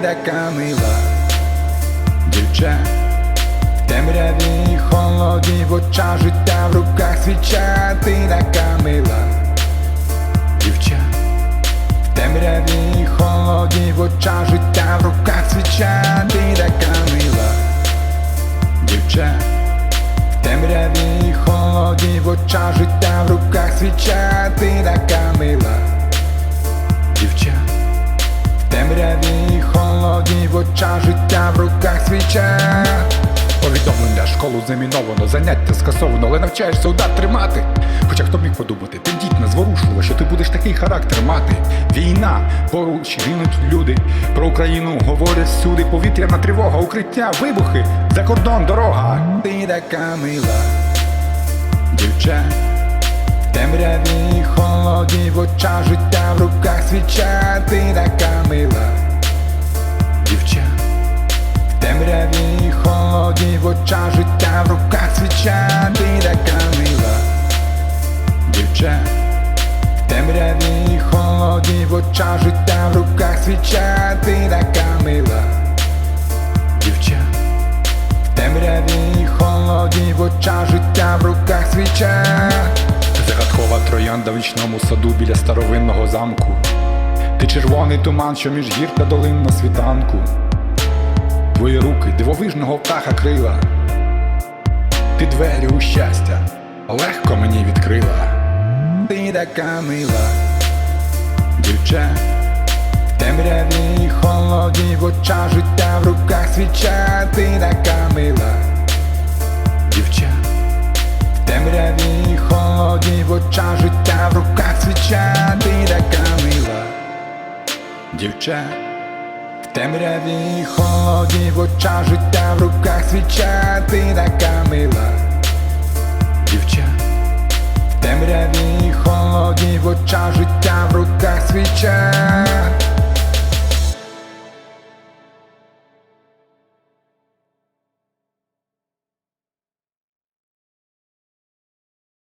ти така мила, дівча, в темряві холодні в очах життя в руках свіча, ти така мила, дівча, в темряві холодні в очах життя в руках свіча, ти така мила, дівча. В темряві холодні в очах життя в руках свіча, ти така мила, холодні життя в руках свіча. Повідомлення школу заміновано, заняття скасовано, але навчаєшся удар тримати. Хоча хто б міг подумати, тендітно, зворушливо, що ти будеш такий характер мати. Війна, поруч гинуть люди. Про Україну говорять всюди. Повітряна тривога, укриття, вибухи, за кордон дорога. Ти така мила, дівча. В темряві холодні в очах життя в руках свіча, ти така мила, очах життя в руках свіча, ти така мила, дівча. В темряві холодні в очах життя в руках свіча, ти така мила, дівча. В темряві холодні в очах життя в руках свіча. Загадкова троянда в вічному саду біля старовинного замку. Ти червоний туман, що між гір та долин на світанку. Твої руки дивовижного птаха крила. Ти двері у щастя легко мені відкрила. Ти така мила, дівча. В темряві холодні в очах життя в руках свіча, ти така мила, дівча. В темряві холодні в очах життя в руках свіча, ти така мила, дівча. Темряві холодні в очах життя в руках свіча, ти така мила, дівча. В темряві холодні в очах життя в руках свіча.